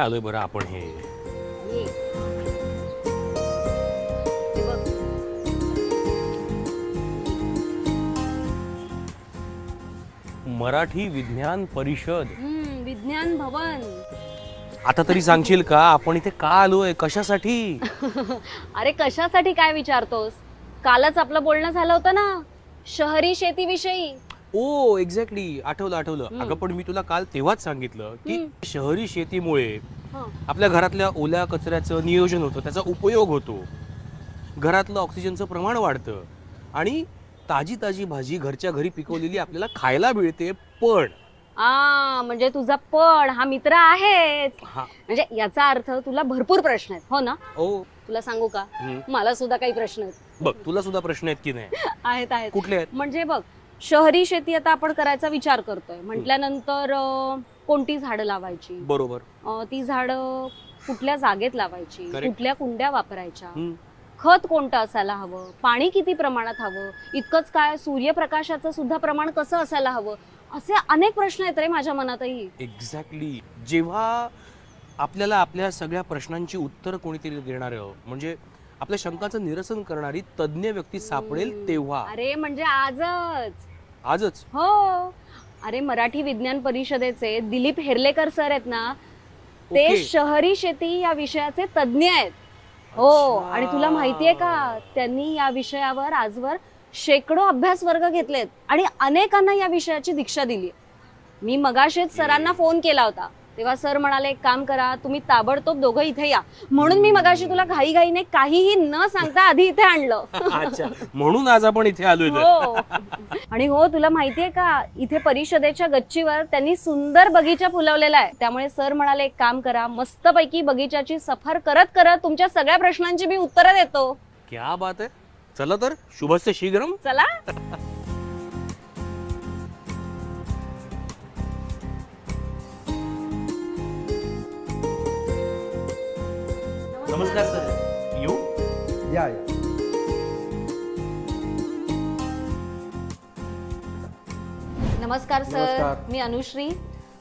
आलोय बरं आपण हे. ये. हे बघ. मराठी विज्ञान परिषद. हम्म, विज्ञान भवन. आता तरी सांगशील का? आपण इथे का आलोय? कशासाठी? अरे कशासाठी काय विचारतोस? कालच आपलं बोलणं झालं होतं ना. शहरी शेतीविषयी. ओ एक्झॅक्टली आठवलं आठवलं. अगं पण मी तुला काल तेव्हाच सांगितलं की शहरी शेतीमुळे हं. आपल्या घरातल्या ओल्या कचऱ्याचं नियोजन होतं त्याचा उपयोग होतो. घरातलं ऑक्सिजनचं प्रमाण वाढतं आणि ताजी ताजी भाजी घरच्या घरी पिकवलेली आपल्याला खायला मिळते पण. आ म्हणजे तुझा पण हा मित्र आहेच. हा. म्हणजे याचा अर्थ तुला भरपूर प्रश्न आहेत हो ना? ओ तुला सांगू का? हम्म. मला सुद्धा काही प्रश्न आहेत. बघ तुला सुद्धा प्रश्न आहेत की नाही? आहेत आहेत. कुठले आहेत? म्हणजे बघ शहरी शेती आता आपण करायचा विचार करतोय. म्हटल्यानंतर कोणती झाडं लावायची? बरोबर. अं, ती झाडं कुठल्या जागेत लावायची? Correct. कुठल्या कुंड्या वापरायच्या? हम्म. खत कोणतं असायला हवं? पाणी किती प्रमाणात हवं? इतकंच काय सूर्यप्रकाशाचं सुद्धा प्रमाण कसं असायला हवं? असे अनेक प्रश्न आहेत रे माझ्या मनातही. एक्झॅक्टली जेव्हा आपल्याला आपल्या सगळ्या प्रश्नांची उत्तर कोणीतरी देणार म्हणजे आपल्या शंकाचं निरसन करणारी तज्ज्ञ व्यक्ती सापडेल तेव्हा. अरे म्हणजे आजच. आजच? हो. अरे मराठी विज्ञान परिषदेचे दिलीप हेर्लेकर सर आहेत ना ते ओके. शहरी शेती या विषयाचे तज्ज्ञ आहेत. हो अच्छा. आणि तुला माहितीये का त्यांनी या विषयावर आजवर शेकडो अभ्यास वर्ग घेतलेत आणि अनेकांना या विषयाची दीक्षा दिली मी मगाशीच सरांना फोन केला होता. तेव्हा सर म्हणाले एक काम करा तुम्ही ताबडतोब दोघं इथे या. म्हणून मी मगाशी तुला घाईघाईने काहीही न सांगता आधी इथे आणलं. अच्छा. म्हणून आज आपण इथे आलोय तर. हो. आणि हो तुला माहितीये का इथे परिषदेच्या गच्चीवर त्यांनी सुंदर बगीचा फुलवलेला आहे. त्यामुळे सर म्हणाले एक काम करा मस्तपैकी बगीचाची सफर करत करत तुमच्या सगळ्या प्रश्नांची मी उत्तरं देतो. क्या बात आहे. चला तर शुभस्य शीघ्रम चला. या नमस्कार सर. नमस्कार. मी अनुश्री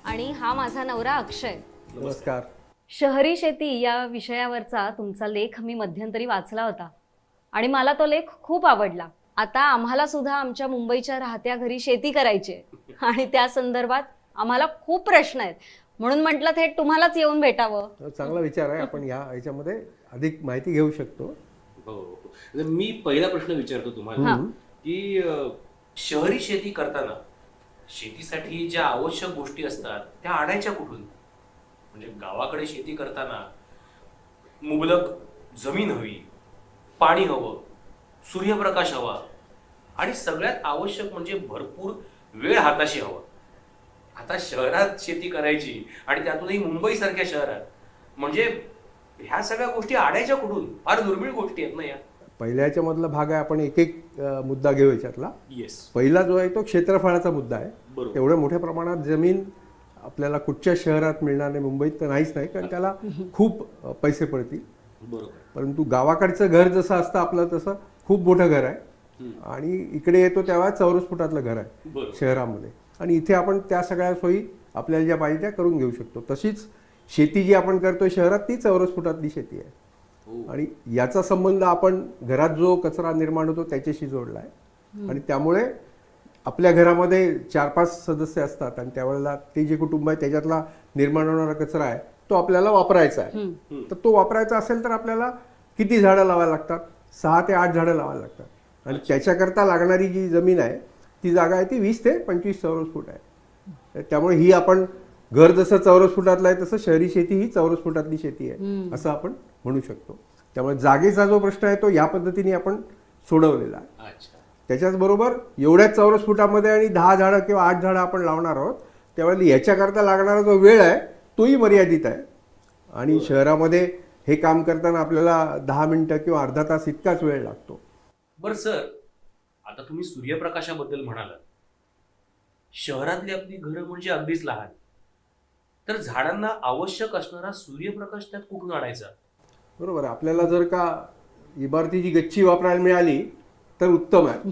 आणि हा माझा नवरा अक्षय. नमस्कार. शहरी शेती या विषयावरचा तुमचा लेख मी मध्यंतरी वाचला होता आणि मला तो लेख खूप आवडला. आता आम्हाला सुद्धा आमच्या मुंबईच्या राहत्या घरी शेती करायची आहे. आणि त्या संदर्भात आम्हाला खूप प्रश्न आहेत. म्हणून म्हटलं थेट तुम्हालाच येऊन भेटावं. चांगला विचार आहे. आपण या ह्याच्यामध्ये अधिक माहिती घेऊ शकतो. हो मी पहिला प्रश्न विचारतो तुम्हाला की अं, शहरी शेती करताना शेतीसाठी ज्या आवश्यक गोष्टी असतात त्या आणायच्या कुठून? म्हणजे गावाकडे शेती करताना मुबलक जमीन हवी पाणी हवं सूर्यप्रकाश हवा आणि सगळ्यात आवश्यक म्हणजे भरपूर वेळ हाताशी हवा. आता शहरात शेती करायची आणि त्यातूनही मुंबई सारख्या शहरात म्हणजे ह्या सगळ्या गोष्टी आणायच्या कुठून? फार दुर्मिळ गोष्टी आहेत ना या. पहिल्या ह्याच्यामधला भाग आहे आपण एक एक मुद्दा घेऊ याच्यातला. येस पहिला जो आहे तो क्षेत्रफळाचा मुद्दा आहे. एवढ्या मोठ्या प्रमाणात जमीन आपल्याला कुठच्या शहरात मिळणार नाही मुंबईत तर नाहीच नाही कारण त्याला खूप पैसे पडतील. बरोबर. परंतु गावाकडचं घर जसं असतं आपलं तसं खूप मोठं घर आहे. आणि इकडे येतो तेव्हा चौरस फुटातलं घर आहे. शहरामध्ये. आणि इथे आपण त्या सगळ्या सोयी आपल्याला ज्या पाहिजे त्या करून घेऊ शकतो. तशीच शेती जी आपण करतोय शहरात ती चौरस फुटातली शेती आहे. आणि याचा संबंध आपण घरात जो कचरा निर्माण होतो त्याच्याशी जोडला आहे आणि त्यामुळे आपल्या घरामध्ये चार पाच सदस्य असतात आणि त्यावेळेला ते जे कुटुंब आहे त्याच्यातला निर्माण होणारा कचरा आहे तो आपल्याला वापरायचा आहे. तर तो वापरायचा असेल तर आपल्याला किती झाडं लावायला लागतात? सहा ते आठ झाडं लावायला लागतात. आणि त्याच्याकरता लागणारी जी जमीन आहे ती जागा आहे ती वीस ते पंचवीस चौरस फूट आहे. तर त्यामुळे ही आपण घर जसं चौरस फुटातलं आहे तसं शहरी शेती ही चौरस फुटातली शेती आहे असं आपण म्हणू शकतो. त्यामुळे जागेचा जो प्रश्न आहे तो या पद्धतीने आपण सोडवलेला आहे. अच्छा. त्याच्याचबरोबर एवढ्याच चौरस फुटामध्ये आणि दहा झाडं किंवा आठ झाडं आपण लावणार आहोत त्यावेळेला याच्याकरता लागणारा जो वेळ आहे तोही मर्यादित आहे. आणि शहरामध्ये हे काम करताना आपल्याला दहा मिनिटं किंवा अर्धा तास इतकाच वेळ लागतो. बरं सर. आता तुम्ही सूर्यप्रकाशाबद्दल म्हणालात. शहरातली आपली घरं म्हणजे अगदीच लहान. तर झाडांना आवश्यक असणारा सूर्यप्रकाश त्यात कुठून आणायचा? बरोबर. आपल्याला जर का इमारतीची गच्ची वापरायला मिळाली तर उत्तम आहे.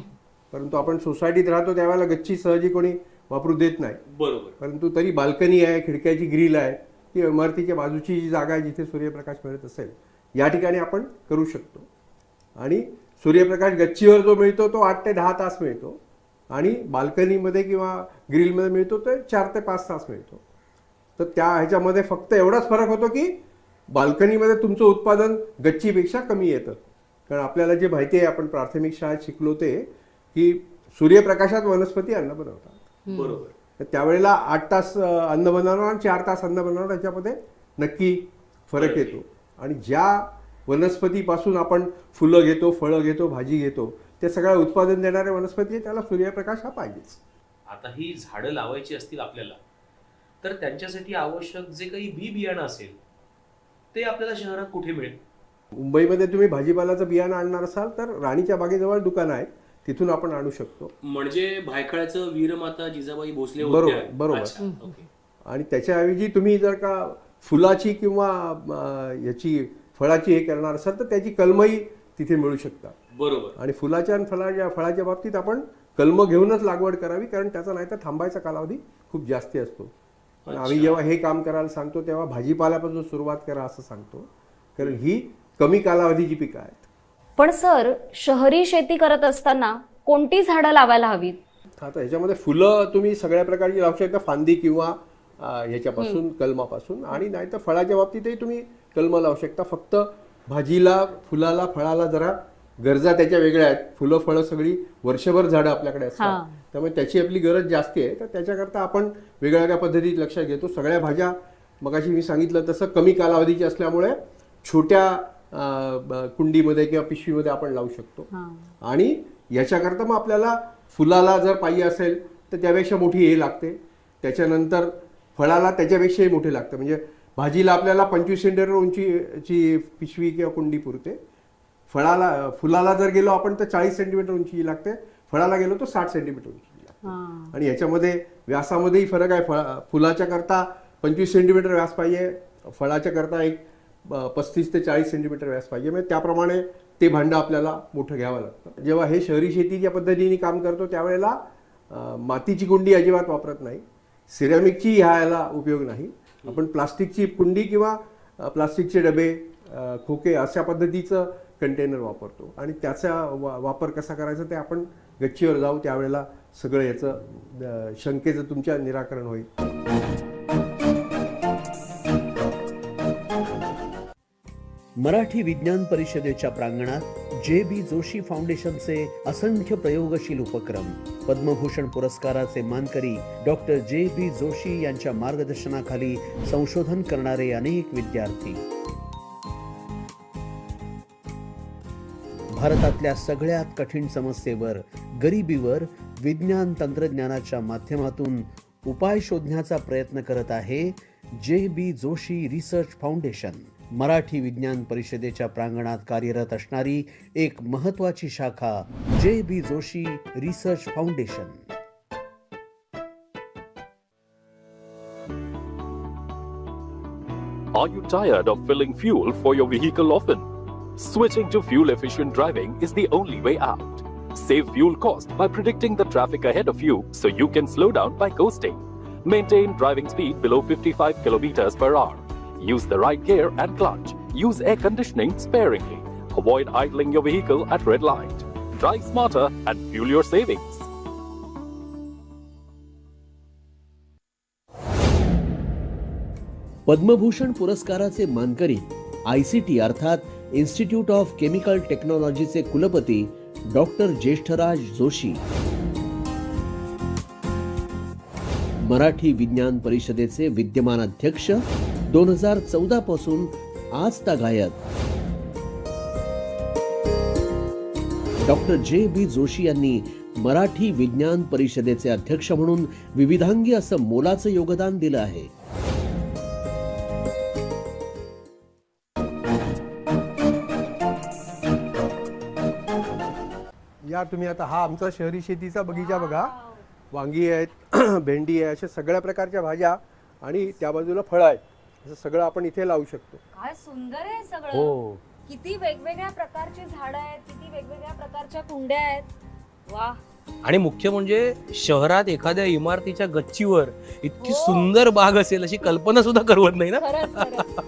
परंतु आपण सोसायटीत राहतो त्यावेळेला गच्ची सहजी कोणी वापरू देत नाही. बरोबर. परंतु तरी बाल्कनी आहे खिडक्याची ग्रिल आहे की इमारतीच्या बाजूची जी जागा आहे जिथे सूर्यप्रकाश मिळत असेल या ठिकाणी आपण करू शकतो. आणि सूर्यप्रकाश गच्चीवर जो मिळतो तो आठ ते दहा तास मिळतो. आणि बाल्कनीमध्ये किंवा ग्रिलमध्ये मिळतो तो चार ते पाच तास मिळतो. तर त्या ह्याच्यामध्ये फक्त एवढाच फरक होतो की बाल्कनीमध्ये तुमचं उत्पादन गच्चीपेक्षा कमी येतं. कारण आपल्याला जे माहिती आहे आपण प्राथमिक शाळेत शिकलो ते की सूर्यप्रकाशात वनस्पती अन्न बनवतात. बरोबर. तर त्यावेळेला आठ तास अन्न बनवणं आणि चार तास अन्न बनवणं त्याच्यामध्ये नक्की फरक येतो. आणि ज्या वनस्पतीपासून आपण फुलं घेतो फळं घेतो भाजी घेतो ते सगळं उत्पादन देणारे वनस्पती आहे, त्याला सूर्यप्रकाश हा पाहिजेच. आता ही झाडं लावायची असतील आपल्याला तर त्यांच्यासाठी आवश्यक जे काही बी बियाणं असेल ते आपल्याला शहरात कुठे मिळेल मुंबईमध्ये तुम्ही भाजीपाल्याचं बियाणं आणणार असाल तर राणीच्या बागेजवळ दुकान आहे तिथून आपण आणू शकतो म्हणजे भायखळ्याचं वीरमाता जिजाबाई भोसले बरोबर. बरोबर. अच्छा, ओके. आणि त्याच्याऐवजी तुम्ही जर का फुलाची किंवा अ, याची फळाची हे करणार असाल तर त्याची कलमही तिथे मिळू शकतात बरोबर आणि फुलाच्या आणि फळाच्या फळाच्या बाबतीत आपण कलम घेऊनच लागवड करावी कारण त्याचा नाही तर थांबायचा कालावधी खूप जास्ती असतो पण आम्ही जेव्हा हे काम करायला सांगतो तेव्हा भाजीपाल्यापासून सुरुवात करा असं सांगतो. कारण ही कमी कालावधीची पिकं आहेत. पण सर शहरी शेती करत असताना कोणती झाडं लावायला हवीत? आता ह्याच्यामध्ये फुलं तुम्ही सगळ्या प्रकारची लावू शकता. फांदी किंवा ह्याच्यापासून कलमापासून. आणि नाही तर फळाच्या बाबतीतही तुम्ही कलम लावू शकता. फक्त भाजीला फुलाला फळाला जरा गरजा त्याच्या वेगळ्या आहेत. फुलं फळं सगळी वर्षभर झाडं आपल्याकडे. असतात. त्यामुळे त्याची आपली गरज जास्ती आहे. तर त्याच्याकरता आपण वेगळ्या वेगळ्या पद्धतीत लक्षात घेतो. सगळ्या भाज्या मगाशी मी सांगितलं तसं कमी कालावधीची असल्यामुळे छोट्या कुंडीमध्ये किंवा पिशवीमध्ये आपण लावू शकतो. आणि याच्याकरता मग आपल्याला फुलाला जर पाहिजे असेल तर त्यापेक्षा मोठी हे लागते. त्याच्यानंतर फळाला त्याच्यापेक्षाही मोठे लागते. म्हणजे भाजीला आपल्याला पंचवीस सेंटीमीटर उंचीची पिशवी किंवा कुंडी पुरते. फळाला फुलाला जर गेलो आपण तर चाळीस सेंटीमीटर उंची लागते. फळाला गेलो तर साठ सेंटीमीटर उंची लागते. आणि याच्यामध्ये व्यासामध्येही फरक आहे. फळ फुलाच्या करता पंचवीस सेंटीमीटर व्यास पाहिजे. फळाच्या करता एक पस्तीस ते चाळीस सेंटीमीटर व्यास पाहिजे. म्हणजे त्याप्रमाणे ते भांडं आपल्याला मोठं घ्यावं लागतं. जेव्हा हे शहरी शेतीच्या पद्धतीने काम करतो त्यावेळेला मातीची कुंडी अजिबात वापरत नाही. सिरॅमिकची ह्या याला उपयोग नाही. आपण प्लास्टिकची कुंडी किंवा प्लास्टिकचे डबे खोके अशा पद्धतीचं कंटेनर वापरतो. आणि त्याचा वा वापर कसा करायचा ते आपण गच्चीवर जाऊ त्यावेळेला सगळं याचं शंकेचं तुमच्या निराकरण होईल. मराठी विज्ञान परिषदेच्या प्रांगणात जे बी जोशी फाउंडेशनचे असंख्य प्रयोगशील उपक्रम पद्मभूषण पुरस्काराचे मानकरी डॉक्टर जे बी जोशी यांच्या मार्गदर्शनाखाली संशोधन करणारे अनेक विद्यार्थी. भारतातल्या सगळ्यात कठीण समस्येवर गरिबीवर विज्ञान तंत्रज्ञानाच्या माध्यमातून उपाय शोधण्याचा प्रयत्न करत आहे J B Joshi research foundation Marathi विज्ञान परिषदेच्या प्रांगणात कार्यरत असणारी एक महत्वाची शाखा J B Joshi research foundation Are you tired of filling fuel for your vehicle often? Switching to fuel efficient driving is the only way out. Save fuel cost by predicting the traffic ahead of you so you can slow down by coasting. Maintain driving speed below 55 kilometers per hour. Use the right gear and clutch. Use air conditioning sparingly. Avoid idling your vehicle at red light. Drive smarter and fuel your savings. Padma Bhushan पुरस्काराचे मानकरी I C T अर्थात institute of chemical टेक्नॉलॉजीचे कुलपती doctor ज्येष्ठराज Joshi. Marathi विज्ञान परिषदेचे विद्यमान अध्यक्ष दोन हजार चौदा पासून आज गायक. डॉक्टर जे बी जोशी यांनी मराठी विज्ञान परिषदेचे अध्यक्ष म्हणून विविधांगी असं मोलाचं योगदान दिलं आहे. या तुम्ही आता हा आमचा शहरी शेतीचा बगीचा बघा. वांगी आहेत भेंडी आहे अशा सगळ्या प्रकारच्या भाज्या आणि त्या बाजूला फळं आहेत. असं सगळं आपण इथे लावू शकतो. काय सुंदर आहे सगळं. हो. किती वेगवेगळ्या प्रकारची झाडं आहेत किती वेगवेगळ्या प्रकारच्या कुंड्या आहेत. वा आणि मुख्य म्हणजे शहरात एखाद्या इमारतीच्या गच्चीवर इतकी हो. सुंदर बाग असेल अशी कल्पना सुद्धा करवत नाही ना? खरंच खरंच.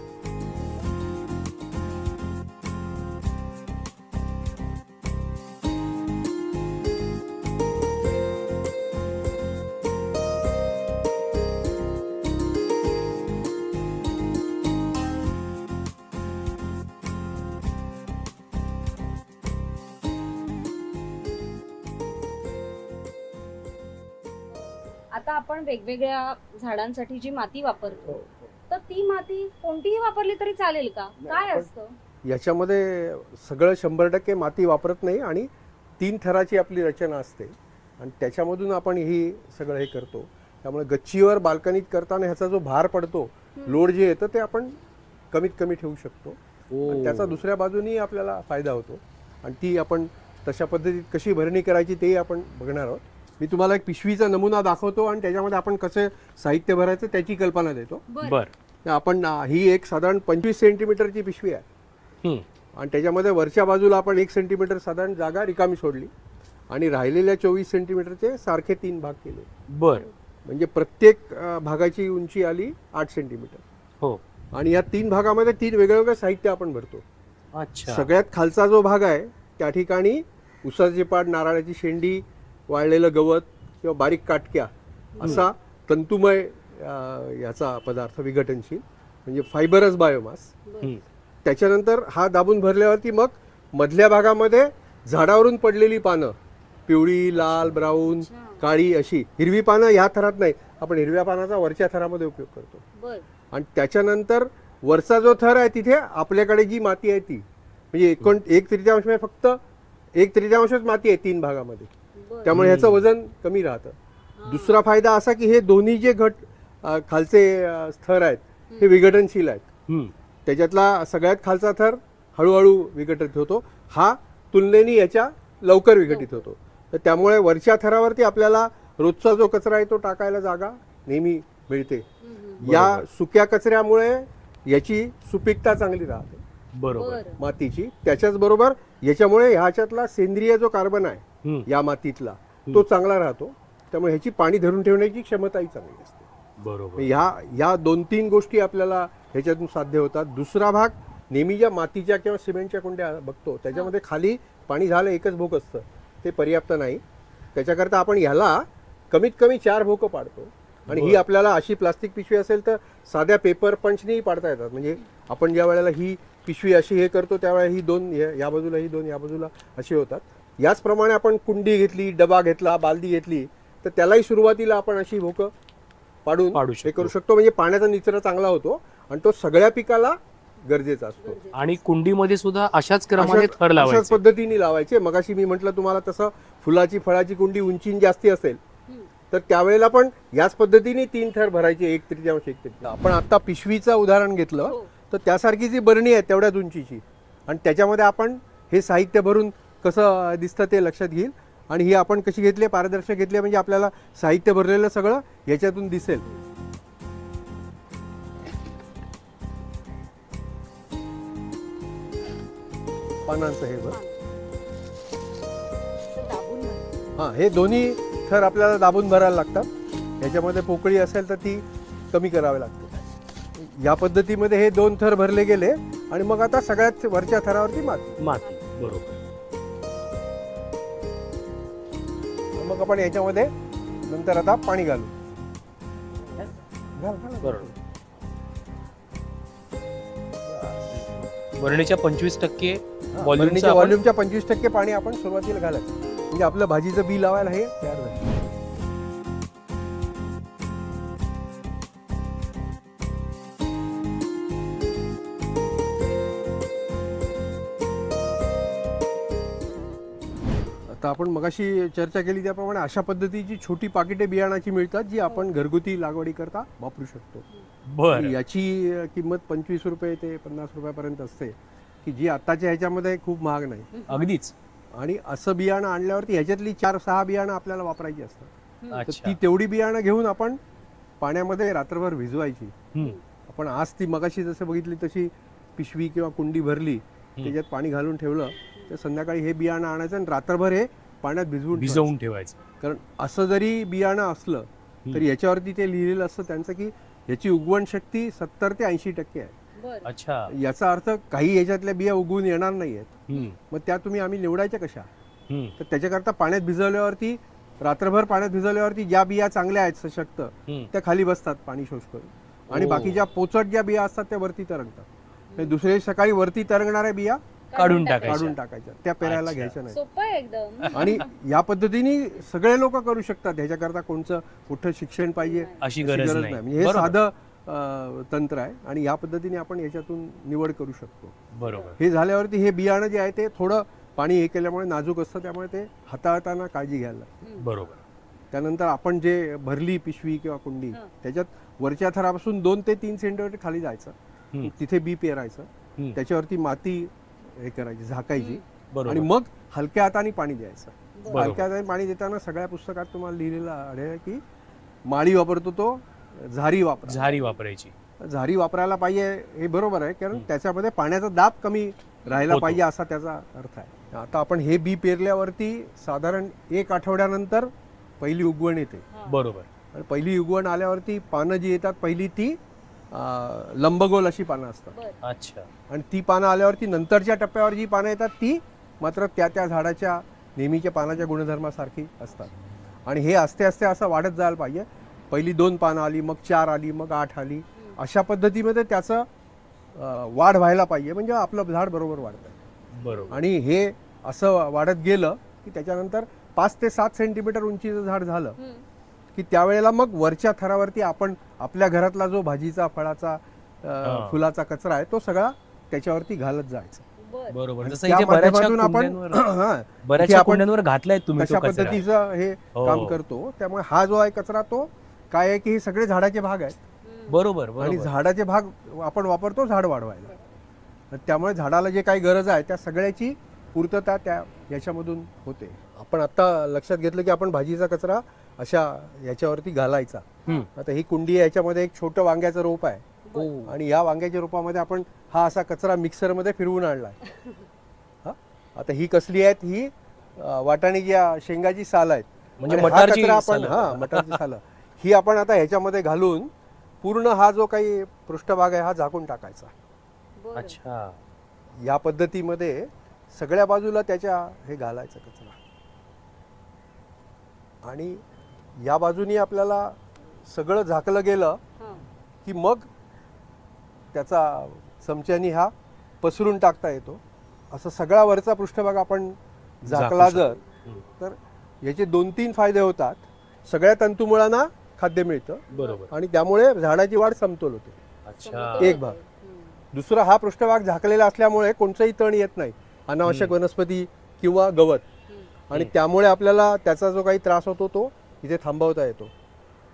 आपण वेगवेगळ्या झाडांसाठी जी माती वापरतो तर ती माती कोणतीही वापरली तरी चालेल का? काय असतं? याच्यामध्ये सगळं शंभर टक्के माती वापरत नाही आणि तीन थराची आपली रचना असते. आणि त्याच्यामधून आपण ही सगळं हे करतो. त्यामुळे गच्चीवर बाल्कनीत करताना ह्याचा जो भार पडतो लोड जे येतं ते आपण कमीत कमी ठेवू शकतो. आणि त्याचा दुसऱ्या बाजूनी आपल्याला फायदा होतो. आणि ती आपण तशा पद्धतीत कशी भरणी करायची तेही आपण बघणार आहोत. मी तुम्हाला एक पिशवीचा नमुना दाखवतो आणि त्याच्यामध्ये आपण कसं साहित्य भरायचं त्याची कल्पना देतो. बर. आपण ही एक साधारण पंचवीस सेंटीमीटरची पिशवी आहे. हम्म. आणि त्याच्यामध्ये वरच्या बाजूला आपण एक सेंटीमीटर साधारण जागा रिकामी सोडली आणि राहिलेल्या चोवीस सेंटीमीटरचे सारखे तीन भाग केले. बर. म्हणजे प्रत्येक भागाची उंची आली आठ सेंटीमीटर. हो. आणि या तीन भागामध्ये तीन वेगवेगळं साहित्य आपण भरतो. अच्छा. सगळ्यात खालचा जो भाग आहे त्या ठिकाणी उसाचे पाट नारळाची शेंडी वाळलेलं गवत किंवा बारीक काटक्या असा तंतुमय याचा पदार्थ विघटनशील म्हणजे फायबरस बायोमास. त्याच्यानंतर हा दाबून भरल्यावरती मग मधल्या भागामध्ये झाडावरून पडलेली पानं पिवळी लाल ब्राऊन काळी अशी हिरवी पानं ह्या थरात नाही. आपण हिरव्या पानाचा वरच्या थरामध्ये उपयोग करतो. आणि त्याच्यानंतर वरचा जो थर आहे तिथे आपल्याकडे जी माती आहे ती म्हणजे एकोण एक तृतीयांश म्हणजे फक्त एक तृतीयांशच माती आहे तीन भागामध्ये. त्यामुळे ह्याचं वजन कमी राहतं. दुसरा फायदा असा की हे दोन्ही जे घट खालचे अ, स्तर आहेत हे विघटनशील आहेत. हम्म. त्याच्यातला सगळ्यात खालचा थर हळूहळू विघटित होतो. हा तुलनेने याच्या लवकर विघटित होतो. तर त्यामुळे वरच्या थरावरती आपल्याला रोजचा जो कचरा आहे तो टाकायला जागा नेहमी मिळते. या सुक्या कचऱ्यामुळे याची सुपीकता चांगली राहते. बरोबर. बर. मातीची. त्याच्याच बरोबर याच्यामुळे ह्याच्यातला सेंद्रिय जो कार्बन आहे. या मातीतला. तो चांगला राहतो. त्यामुळे ह्याची पाणी धरून ठेवण्याची क्षमताही चांगली असते. बरोबर. ह्या ह्या दोन तीन गोष्टी आपल्याला ह्याच्यातून साध्य होतात. दुसरा भाग नेहमी ज्या मातीच्या किंवा सिमेंटच्या कुंड्या बघतो त्याच्यामध्ये खाली पाणी झालं एकच भोक असतं. ते पर्याप्त नाही. त्याच्याकरता आपण ह्याला कमीत कमी चार भोकं पाडतो. आणि ही आपल्याला अशी प्लास्टिक पिशवी असेल तर साध्या पेपर पंचनेही पाडता येतात. म्हणजे आपण ज्या वेळेला ही पिशवी अशी हे करतो त्यावेळेला ही दोन या या बाजूला ही दोन या बाजूला अशी होतात. याचप्रमाणे आपण कुंडी घेतली डबा घेतला बालदी घेतली तर त्यालाही सुरुवातीला आपण अशी भोकं पाडून पाडू हे शकतो. करू शकतो. म्हणजे पाण्याचा निचरा चांगला होतो आणि तो सगळ्या पिकाला गरजेचा असतो. आणि कुंडीमध्ये सुद्धा अशाच क्रमाने थर अशाच लावायचे पद्धतीने लावायचे. मगाशी मी म्हटलं तुम्हाला तसं फुलाची फळाची कुंडी उंचीन जास्ती असेल तर त्यावेळेला पण याच पद्धतीने तीन थर भरायचे एक तृतीयांश एक तृतीयांश आपण आता पिशवीचं उदाहरण घेतलं हो. तर त्यासारखी जी बरणी आहे तेवढ्याच उंचीची. आणि त्याच्यामध्ये आपण हे साहित्य भरून कसं दिसतं ते लक्षात घेईल. आणि ही आपण कशी घेतली पारदर्शक घेतली म्हणजे आपल्याला साहित्य भरलेलं सगळं याच्यातून दिसेल. पानांचं हे बघ. हां हे दोन्ही थर आपल्याला दाबून भरायला लागतात. याच्यामध्ये पोकळी असेल तर ती कमी करावी लागते. या पद्धतीमध्ये हे दोन थर भरले गेले आणि मग आता सगळ्यात वरच्या थरावरती माती. माती बरोबर. मग आपण याच्यामध्ये नंतर आता पाणी घालू. घाल, घाल. बरोबर बरणीच्या पंचवीस टक्के हां, volume चं बरणीच्या आपण- व्हॉल्यूमच्या पंचवीस टक्के पाणी आपण सुरुवातीला घालायचं म्हणजे आपलं भाजीचं बी लावायला हे तयार झालं. आता आपण मगाशी चर्चा केली त्याप्रमाणे अशा पद्धतीची छोटी पाकिटे बियाणाची मिळतात जी आपण घरगुती लागवडी करता वापरू शकतो. बर. याची किंमत पंचवीस रुपये ते पन्नास रुपयापर्यंत असते की जी आताच्या ह्याच्यामध्ये खूप महाग नाही. अगदीच. आणि असं बियाणं आणल्यावरती ह्याच्यातली चार सहा बियाणं आपल्याला वापरायची असतात. तर ती तेवढी बियाणं घेऊन आपण पाण्यामध्ये रात्रभर भिजवायची. आपण आज ती मगाशी जसं बघितली तशी पिशवी किंवा कुंडी भरली त्याच्यात पाणी घालून ठेवलं तर संध्याकाळी हे बियाणं आणायचं आणि रात्रभर हे पाण्यात भिजवून भिजवून ठेवायचं. कारण असं जरी बियाणं असलं तर याच्यावरती ते लिहिलेलं असतं त्यांचं की याची उगवण शक्ती सत्तर ते ऐंशी टक्के आहे अच्छा याचा अर्थ काही याच्यातल्या बिया उगवून येणार नाही आहेत हम्म. मग त्या तुम्ही आम्ही निवडायच्या कशा. तर त्याच्याकरता पाण्यात भिजवल्यावरती रात्रभर पाण्यात भिजवल्यावरती ज्या बिया चांगल्या आहेत सशक्त. त्या खाली बसतात पाणी शोष करून आणि ओ. बाकीच्या पोचट ज्या बिया असतात त्या वरती तरंगतात दुसऱ्या सकाळी वरती तरंगणाऱ्या बिया काढून काढून टाकायचं टाकायच्या. त्या पेरायला अच्छा. घ्यायच्या नाही. सोपं आहे एकदम. आणि या पद्धतीने सगळे लोक करू शकतात. ह्याच्याकरता कोणचं कुठं शिक्षण पाहिजे अशी गरज नाही. म्हणजे हे बरोबर. साधं अं, तंत्र आहे आणि या पद्धतीने आपण याच्यातून निवड करू शकतो. बरोबर. हे झाल्यावरती हे बियाणं जे आहे ते थोडं पाणी हे केल्यामुळे नाजूक असतं त्यामुळे ते हाताळताना काळजी घ्यायला लागते. बरोबर. त्यानंतर आपण जे भरली पिशवी किंवा कुंडी त्याच्यात वरच्या थरापासून दोन ते तीन सेंटीमीटर खाली जायचं. तिथे बी पेरायचं. त्याच्यावरती माती हे करायची झाकायची. आणि मग हलक्या हाताने पाणी द्यायचं. बरोबर. हलक्या हाताने पाणी देताना सगळ्या पुस्तकात तुम्हाला लिहिलेलं आढळेल की माळी वापरतो तो झारी वापर. झारी वापरायची. झारी वापरायला पाहिजे हे बरोबर आहे कारण त्याच्यामध्ये पाण्याचा दाब कमी राहायला. पाहिजे असा त्याचा अर्थ आहे. आता आपण हे बी पेरल्यावरती साधारण एक आठवड्यानंतर पहिली उगवण येते. बरोबर. आणि पहिली उगवण आल्यावरती पानं जी येतात पहिली ती लंबगोल अशी पानं असतात. अच्छा. आणि ती पानं आल्यावरती नंतरच्या टप्प्यावर जी पानं येतात ती मात्र त्या त्या झाडाच्या नेहमीच्या पानाच्या गुणधर्मासारखी असतात. आणि हे असते असते असं वाढत जायला पाहिजे. पहिली दोन पानं आली मग चार आली मग आठ आली. अशा पद्धतीमध्ये त्याचं वाढ व्हायला पाहिजे. म्हणजे आपलं झाड बरोबर वाढतं. बरोबर. आणि हे असं वाढत गेलं की त्याच्यानंतर पाच ते सात सेंटीमीटर उंचीचं झाड झालं. की त्यावेळेला मग वरच्या थरावरती आपण आपल्या घरातला जो भाजीचा फळाचा. फुलाचा कचरा आहे तो सगळा त्याच्यावरती घालत जायचा. बरोबर. जसं आपण हा, बऱ्याचशा कुंड्यांवर घातलाय तुम्ही कचरा. पद्धतीचं हे हो. काम करतो त्यामुळे हा जो आहे कचरा तो काय आहे की हे सगळे झाडाचे भाग आहेत. बरोबर आणि झाडाचे भाग आपण वापरतो झाड वाढवायला. त्यामुळे झाडाला जे काही गरज आहे त्या सगळ्याची पूर्तता त्या याच्यामधून होते. आपण आता लक्षात घेतलं की आपण भाजीचा कचरा अशा याच्यावरती घालायचा. आता ही कुंडी आहे याच्यामध्ये एक छोटं वांग्याचं रोप आहे. आणि या वांग्याच्या रोपामध्ये आपण हा असा कचरा मिक्सरमध्ये फिरवून आणलाय. हा? आता ही कसली आहेत? ही वाटाण्याची या शेंगाची साल आहेत. म्हणजे हा मटारची आपण सालं. हा मटारची सालं. ही आपण आता ह्याच्यामध्ये घालून पूर्ण हा जो काही पृष्ठभाग आहे हा झाकून टाकायचा. अच्छा. या पद्धतीमध्ये सगळ्या बाजूला त्याच्या हे घालायचं कचरा. आणि या बाजूनी आपल्याला सगळं झाकलं गेलं की मग त्याचा चमच्यानी हा पसरून टाकता येतो. असं सगळा वरचा पृष्ठभाग आपण झाकला झाकू जर तर याचे दोन तीन फायदे होतात. सगळ्या तंतुमुळांना खाद्य मिळतं बरोबर. आणि त्यामुळे झाडाची वाढ समतोल होते. अच्छा. एक भाग. दुसरा हा पृष्ठभाग झाकलेला असल्यामुळे कोणतंही तण येत नाही. अनावश्यक वनस्पती किंवा गवत. आणि त्यामुळे आपल्याला त्याचा जो काही त्रास होतो तो इथे थांबवता येतो.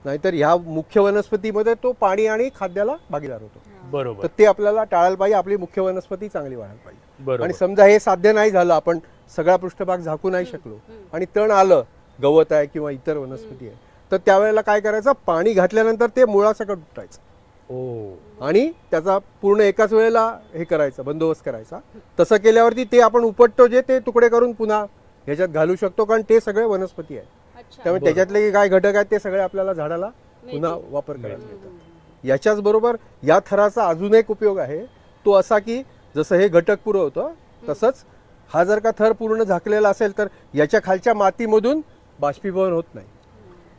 नाहीतर ह्या मुख्य वनस्पतीमध्ये तो पाणी आणि खाद्याला भागीदार होतो. तर बरोबर. ते आपल्याला टाळायला पाहिजे आपली मुख्य वनस्पती चांगली वाढायला पाहिजे. बरोबर. आणि समजा हे साध्य नाही झालं आपण सगळा पृष्ठभाग झाकू नाही शकलो आणि तण आलं गवत आहे किंवा इतर वनस्पती आहे तर त्यावेळेला काय करायचं? पाणी घातल्यानंतर ते मुळासकट उठायचं ओ आणि त्याचा पूर्ण एकाच वेळेला हे करायचं बंदोबस्त करायचा. तसं केल्यावरती ते आपण उपटतो जे ते तुकडे करून पुन्हा ह्याच्यात घालू शकतो कारण ते सगळे वनस्पती आहे त्यामुळे त्याच्यातले काय घटक आहेत ते सगळे आपल्याला झाडाला पुन्हा वापर करायला मिळतात. याच्याच बरोबर या थराचा अजून एक उपयोग आहे. तो असा की जसं हे घटक पुरवतं तसंच हा जर का थर पूर्ण झाकलेला असेल तर याच्या खालच्या मातीमधून बाष्पीभवन होत नाही.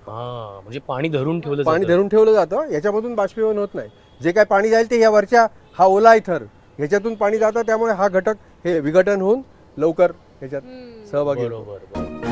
हा म्हणजे पाणी धरून ठेवलं पाणी जातं. धरून ठेवलं जातं याच्यामधून बाष्पीभवन होत नाही. जे काय पाणी जाईल ते या वरच्या हा ओला आहे थर ह्याच्यातून पाणी जातं त्यामुळे हा घटक हे विघटन होऊन लवकर ह्याच्यात सहभागी. बरोबर.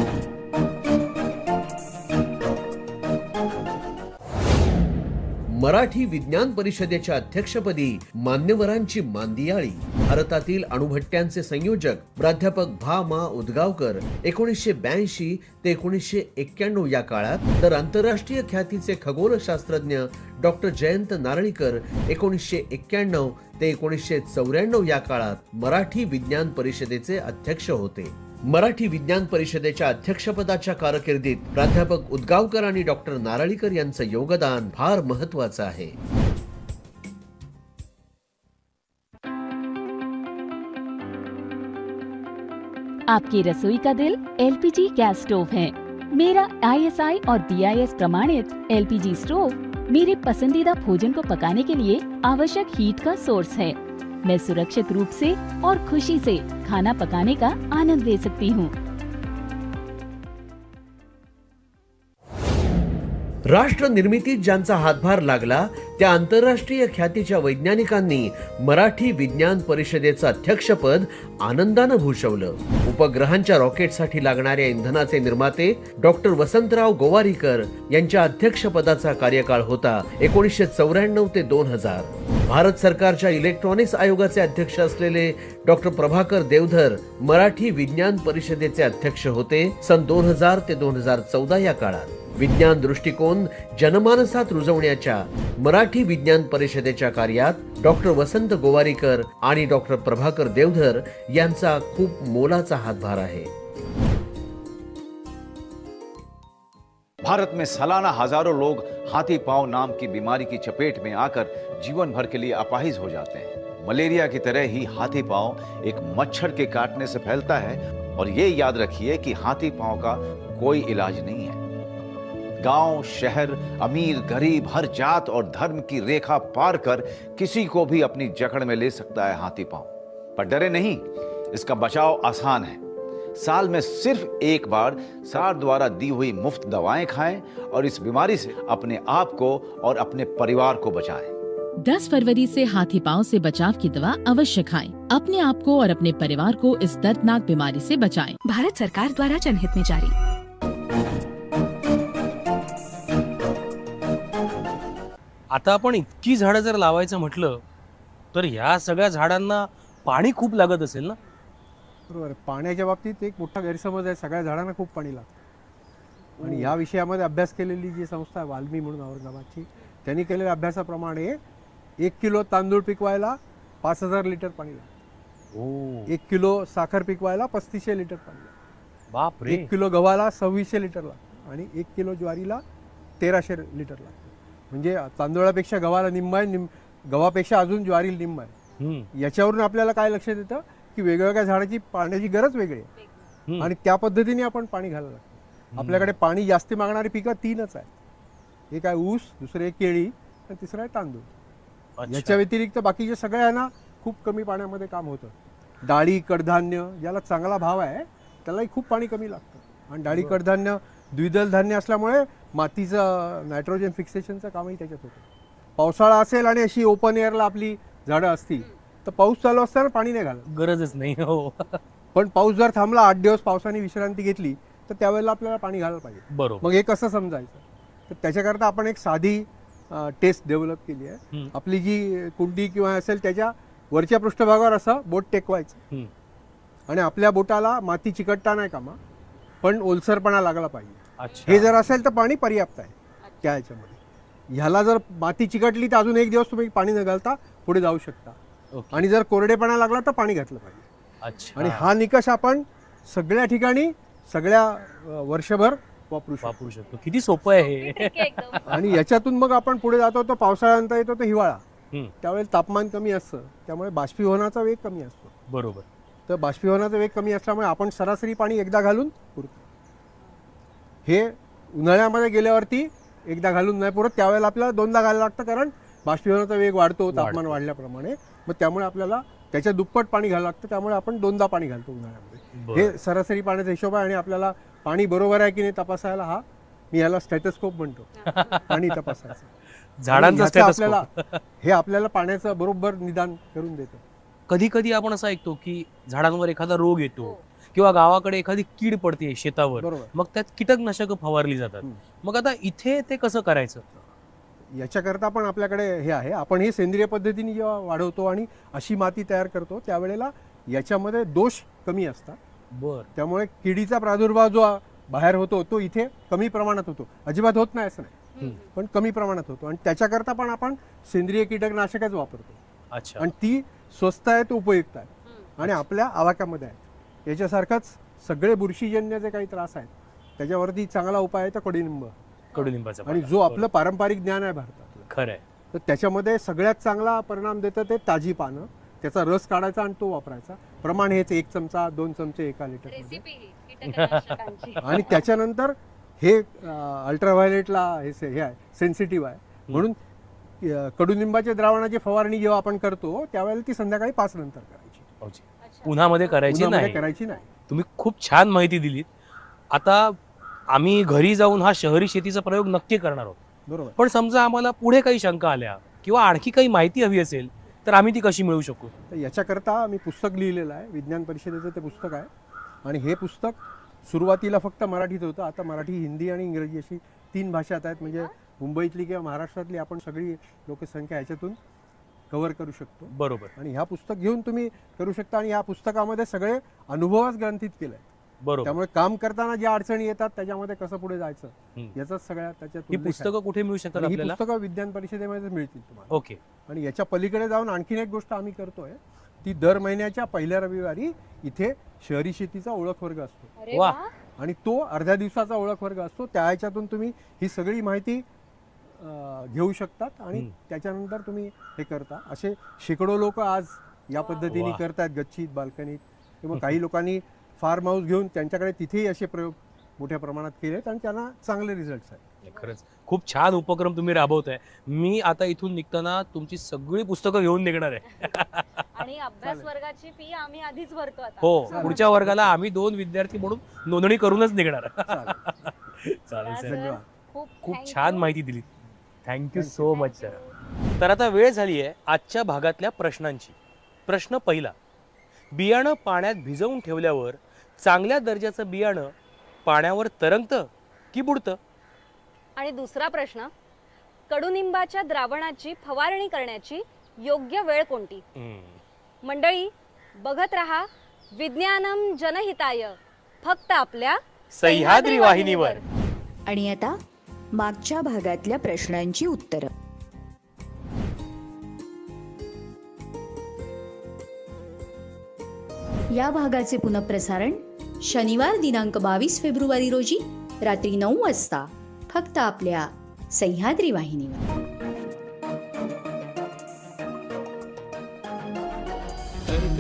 मराठी विज्ञान परिषदेच्या अध्यक्षपदी मान्यवरांची मांदियाळी. भारतातील अणुभट्ट्यांचे संयोजक प्राध्यापक भा. मा. उदगावकर एकोणीसशे ब्याऐंशी ते एकोणीसशे एक्क्याण्णव या काळात तर आंतरराष्ट्रीय ख्यातीचे खगोलशास्त्रज्ञ डॉक्टर जयंत नारळीकर एकोणीसशे एक्क्याण्णव ते एकोणीसशे चौऱ्याण्णव या काळात मराठी विज्ञान परिषदेचे अध्यक्ष होते. मराठी विज्ञान परिषदेच्या अध्यक्षपदाच्या कारकिर्दीत प्राध्यापक उदगावकर आणि डॉक्टर नारळीकर यांचं योगदान फार महत्वाचं आहे. आपकी रसोई का दिल एलपीजी गैस स्टोव है। मेरा आईएसआई और बीआईएस प्रमाणित एलपीजी स्टोव मेरे पसंदीदा भोजन को पकाने के लिए आवश्यक हीट का सोर्स है। मैं सुरक्षित रूप से और खुशी से खाना पकाने का आनंद ले सकती हूँ। राष्ट्र निर्मितीत ज्यांचा हातभार लागला त्या आंतरराष्ट्रीय ख्यातीच्या वैज्ञानिकांनी मराठी विज्ञान परिषदेचं अध्यक्षपद आनंदानं भूषवलं. उपग्रहांच्या रॉकेटसाठी लागणाऱ्या इंधनाचे निर्माते डॉक्टर वसंतराव गोवारीकर यांच्या अध्यक्षपदाचा कार्यकाळ होता एकोणीसशे चौऱ्याण्णव ते दोन हजार. भारत सरकारच्या इलेक्ट्रॉनिक्स आयोगाचे अध्यक्ष असलेले डॉक्टर प्रभाकर देवधर मराठी विज्ञान परिषदेचे अध्यक्ष होते सन दोन हजार ते दोन हजार चौदा या काळात. विज्ञान दृष्टिकोन जनमानसात रुजवण्याच्या मराठी विज्ञान परिषदेच्या कार्यात डॉक्टर वसंत गोवारीकर आणि डॉक्टर प्रभाकर देवधर यांचा खूप मोलाचा हातभार आहे. भारत में सालाना हज़ारों लोग हाथी, पाँव, नाम की बीमारी की चपेट में आकर जीवन भर के लिए अपाहिज हो जाते हैं। मलेरिया की तरह ही हाथी, पाँव एक मच्छर के काटने से फैलता है और ये याद रखिए कि हाथी, पाँव का कोई इलाज नहीं है। गाँव शहर अमीर गरीब हर जात और धर्म की रेखा पार कर किसी को भी अपनी जकड़ में ले सकता है हाथी पाँव पर डरे नहीं इसका बचाव आसान है साल में सिर्फ़ एक बार सार द्वारा दी हुई मुफ़्त दवाएँ खाएँ और इस बीमारी से अपने आप को और अपने परिवार को बचाएँ 10 फरवरी से हाथी पाँव से बचाव की दवा अवश्य खाएँ। अपने आप को और अपने परिवार को इस दर्दनाक बीमारी से बचाएँ। भारत सरकार द्वारा जनहित में जारी आता आपण इतकी झाडं जर लावायचं म्हटलं तर ह्या सगळ्या झाडांना पाणी खूप लागत असेल ना? बरोबर. पाण्याच्या बाबतीत एक मोठा गैरसमज आहे. सगळ्या झाडांना खूप पाणी लागतं. आणि या विषयामध्ये अभ्यास केलेली जी संस्था आहे वाल्मी म्हणून औरंगाबादची त्यांनी केलेल्या अभ्यासाप्रमाणे एक किलो तांदूळ पिकवायला पाच हजार लिटर पाणी लागतं. ओ एक किलो साखर पिकवायला पस्तीसशे लिटर पाणी लागतं. बाप रे एक किलो गव्हाला सव्वीसशे लिटर लागतं. आणि एक किलो ज्वारीला तेराशे लिटर लागतं. म्हणजे तांदूळापेक्षा गव्हाला निम्म आहे निम गव्हापेक्षा अजून ज्वारी निम्म आहे. याच्यावरून आपल्याला काय लक्षात येतं की वेगवेगळ्या झाडाची पाण्याची गरज वेगळी आहे. आणि त्या पद्धतीने आपण पाणी घालायला लागतं. आपल्याकडे पाणी जास्ती मागणारी पिकं तीनच आहेत. एक आहे ऊस दुसरे केळी आणि तिसरं आहे तांदूळ. याच्या व्यतिरिक्त बाकीचे सगळ्यांना खूप कमी पाण्यामध्ये काम होतं. डाळी कडधान्य ज्याला चांगला भाव आहे. त्यालाही खूप पाणी कमी लागतं. आणि डाळी कडधान्य द्विदल धान्य असल्यामुळे मातीचं नायट्रोजन फिक्सेशनचं कामही त्याच्यात होतं. पावसाळा असेल आणि अशी ओपन एअरला आपली झाडं असतील तर पाऊस चालू असताना पाणी नाही घालत. गरजच नाही हो. पण पाऊस जर थांबला आठ दिवस पावसाने विश्रांती घेतली तर त्यावेळेला आपल्याला पाणी घालायला पाहिजे. बरोबर. मग हे कसं समजायचं? तर त्याच्याकरता आपण एक साधी टेस्ट डेव्हलप केली आहे. आपली जी कुंडी किंवा असेल त्याच्या वरच्या पृष्ठभागावर असं बोट टेकवायचं. आणि आपल्या बोटाला माती चिकटता नाही कामा पण ओलसरपणा लागला पाहिजे. हे जर असेल तर पाणी पर्याप्त आहे त्या ह्याच्यामध्ये. ह्याला जर माती चिकटली तर अजून एक दिवस तुम्ही पाणी न घालता पुढे जाऊ शकता. ओके. आणि जर कोरडेपणा लागला तर पाणी घातलं पाहिजे. अच्छा. आणि हा निकष आपण सगळ्या ठिकाणी सगळ्या वर्षभर वापरू शकतो. वापरू शकतो. किती सोपं आहे हे. ठीक आहे एकदम. आणि याच्यातून मग आपण पुढे जातो तर पावसाळ्यानंतर येतो तर हिवाळा. हम्म, त्यावेळेला तापमान कमी असतं. त्यामुळे बाष्पीभवनाचा वेग कमी असतो. बरोबर. तर बाष्पीभवनाचा वेग कमी असल्यामुळे आपण सरासरी पाणी एकदा घालून पुरतो हे उन्हाळ्यामध्ये गेल्यावरती एकदा घालून नाही पुरत त्यावेळेला आपल्याला दोनदा घालायला लागतं कारण बाष्पीभवनाचा वेग वाढतो तापमान. वाढल्याप्रमाणे. मग त्यामुळे आपल्याला त्याच्या दुप्पट पाणी घालावं लागतं त्यामुळे आपण दोनदा पाणी घालतो उन्हाळ्यामध्ये. हे सरासरी पाण्याचा हिशोब आहे आणि आपल्याला पाणी बरोबर आहे की नाही तपासायला हा मी याला स्टॅटस्कोप म्हणतो. पाणी तपासायचं. आणि झाडांचा आपल्याला हे आपल्याला पाण्याचं बरोबर निदान करून देतं. कधी कधी आपण असं ऐकतो की झाडांवर एखादा रोग येतो. किंवा गावाकडे एखादी कीड पडते शेतावर बरोबर. मग त्यात कीटकनाशक फवारली जातात. हम्म. मग आता इथे ते कसं करायचं? याच्याकरता पण आपल्याकडे हे आहे. आपण हे सेंद्रिय पद्धतीने जेव्हा वाढवतो आणि अशी माती तयार करतो त्यावेळेला याच्यामध्ये दोष कमी असतात. बर. त्यामुळे किडीचा प्रादुर्भाव जो बाहेर होतो तो इथे कमी प्रमाणात होतो. अजिबात होत नाही असं नाही. पण कमी प्रमाणात होतो. आणि त्याच्याकरता पण आपण सेंद्रिय कीटकनाशकच वापरतो. अच्छा. आणि ती स्वस्त आहेत उपयुक्त आहेत. आणि आपल्या आवाक्यामध्ये आहेत. याच्यासारखंच सगळे बुरशीजन्य जे काही त्रास आहेत त्याच्यावरती चांगला उपाय आहे तर कडुनिंब कडुलिंबाचा आणि पाला. जो आपलं पारंपरिक ज्ञान आहे भारतातलं. खरंय. तर त्याच्यामध्ये सगळ्यात चांगला परिणाम देतं ते ताजी पानं. त्याचा रस काढायचा आणि तो वापरायचा. प्रमाण हेच एक चमचा दोन चमचे एका लिटर रेसिपी कीटकनाशकांची. आणि त्याच्यानंतर हे अल्ट्राव्हायलेटला हे से- हे आहे सेन्सिटिव्ह आहे. म्हणून अं, कडुनिंबाच्या द्रावणाची फवारणी जेव्हा आपण करतो त्यावेळेला ती संध्याकाळी पाच नंतर करायची. भाऊजी. उन्हामध्ये करायची उन्हामध्ये नाही. करायची नाही. तुम्ही खूप छान माहिती दिलीत. आता आम्ही घरी जाऊन हा शहरी शेतीचा प्रयोग नक्की करणार आहोत. बरोबर. पण समजा आम्हाला पुढे काही शंका आल्या किंवा आणखी काही माहिती हवी असेल तर आम्ही ती कशी मिळवू शकू? तर याच्याकरता मी पुस्तक लिहिलेलं आहे. विज्ञान परिषदेचं ते पुस्तक आहे. आणि हे पुस्तक सुरुवातीला फक्त मराठीत होतं. आता मराठी हिंदी आणि इंग्रजी अशी तीन भाषात आहेत. म्हणजे मुंबईतली किंवा महाराष्ट्रातली आपण सगळी लोकसंख्या ह्याच्यातून कव्हर करू शकतो. बरोबर. आणि ह्या पुस्तक घेऊन तुम्ही करू शकता आणि ह्या पुस्तकामध्ये सगळे अनुभवच ग्रंथित केलंय बरोबर. त्यामुळे काम करताना ज्या अडचणी येतात त्याच्यामध्ये कसं पुढे जायचं. याचाच सगळ्या त्याच्यात ही. पुस्तकं कुठे मिळू शकतात ही पुस्तकं विज्ञान परिषदेमध्ये मिळतील तुम्हाला. ओके. आणि याच्या पलीकडे जाऊन आणखीन एक गोष्ट आम्ही करतोय. ती दर महिन्याच्या पहिल्या रविवारी इथे शहरी शेतीचा ओळख वर्ग असतो. अरे वा. आणि तो अर्ध्या दिवसाचा ओळख वर्ग असतो. त्या ह्याच्यातून तुम्ही ही सगळी माहिती घेऊ शकतात आणि. त्याच्यानंतर तुम्ही हे करता. असे शेकडो लोक आज या पद्धतीने. करतात गच्चीत बाल्कनीत. किंवा काही लोकांनी फार्म हाऊस घेऊन त्यांच्याकडे तिथेही असे प्रयोग मोठ्या प्रमाणात केलेत आणि त्यांना चांगले रिझल्ट आहेत. खरंच. खूप छान उपक्रम तुम्ही राबवताय. मी आता इथून निघताना तुमची सगळी पुस्तकं घेऊन निघणार आहे. आणि अभ्यास वर्गाची फी आम्ही आधीच भरतो आता. हो पुढच्या वर्गाला आम्ही दोन विद्यार्थी म्हणून नोंदणी करूनच निघणार. चालेल. खूप छान. माहिती दिली. थँक्यू सो मच सर तर आता वेळ झाली आहे आजच्या भागातल्या प्रश्नांची. प्रश्न पहिला. बियाणं पाण्यात भिजवून ठेवल्यावर चांगल्या दर्जाचं बियाणं पाण्यावर तरंगतं की बुडतं? आणि दुसरा प्रश्न कडुनिंबाच्या द्रावणाची फवारणी करण्याची योग्य वेळ कोणती? मंडळी बघत रहा विज्ञानम जनहिताय फक्त आपल्या सह्याद्री वाहिनीवर. आणि आता मागच्या भागातल्या प्रश्नांची उत्तरं. या भागाचे पुनःप्रसारण शनिवार दिनांक बावीस फेब्रुवारी रोजी रात्री नऊ वाजता फक्त आपल्या सह्याद्री वाहिनीवर.